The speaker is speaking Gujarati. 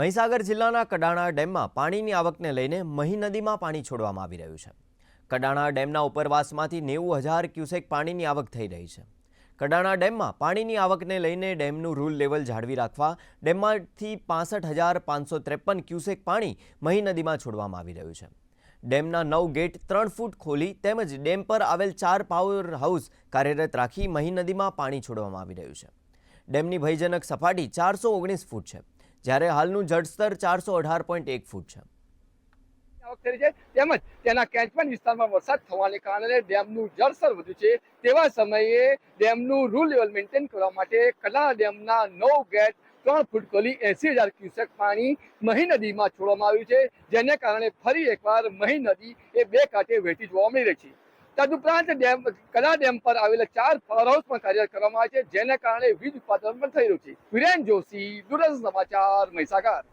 મહીસાગર જિલ્લાના કડાણા ડેમમાં પાણીની આવકને લઈને મહી નદીમાં પાણી છોડવામાં આવી રહ્યું છે. કડાણા ડેમના ઉપરવાસમાંથી નેવું હજાર ક્યુસેક પાણીની આવક થઈ રહી છે. કડાણા ડેમમાં પાણીની આવકને લઈને ડેમનું રૂલ લેવલ જાળવી રાખવા ડેમમાંથી પાસઠ હજાર પાંચસો ત્રેપન ક્યુસેક પાણી મહી નદીમાં છોડવામાં આવી રહ્યું છે. ડેમના નવ ગેટ ત્રણ ફૂટ ખોલી તેમજ ડેમ પર આવેલ ચાર પાવર હાઉસ કાર્યરત રાખી મહી નદીમાં પાણી છોડવામાં આવી રહ્યું છે. ડેમની ભયજનક સપાટી ચારસો ઓગણીસ ફૂટ છે. જ્યારે હાલનું જળસ્તર ચારસો અઢાર પોઈન્ટ એક ફૂટ છે. તેમજ તેના કેચમેન્ટ વિસ્તારમાં વરસાદ થવાને કારણે ડેમનું જળસ્તર વધ્યું છે. તેવા સમયે ડેમનું રૂલ લેવલ મેન્ટેન કરવા માટે કલા ડેમના નવ ગેટ ત્રણ ફૂટ ખોલી એસી હજાર ક્યુસેક પાણી મહી નદીમાં છોડવામાં આવ્યું છે. જેને કારણે ફરી એકવાર મહી નદી એ બે કાંઠે વહેતી જોવા મળી રહી છે. તદુપરાંત ડેમ કલા ડેમ પર આવેલા ચાર પાવર હાઉસ પણ કાર્યરત કરવામાં આવે છે, જેના કારણે વીજ ઉત્પાદન પણ થઈ રહ્યું છે. વિરેન જોશી દૂરદર્શન સમાચાર, મહીસાગર.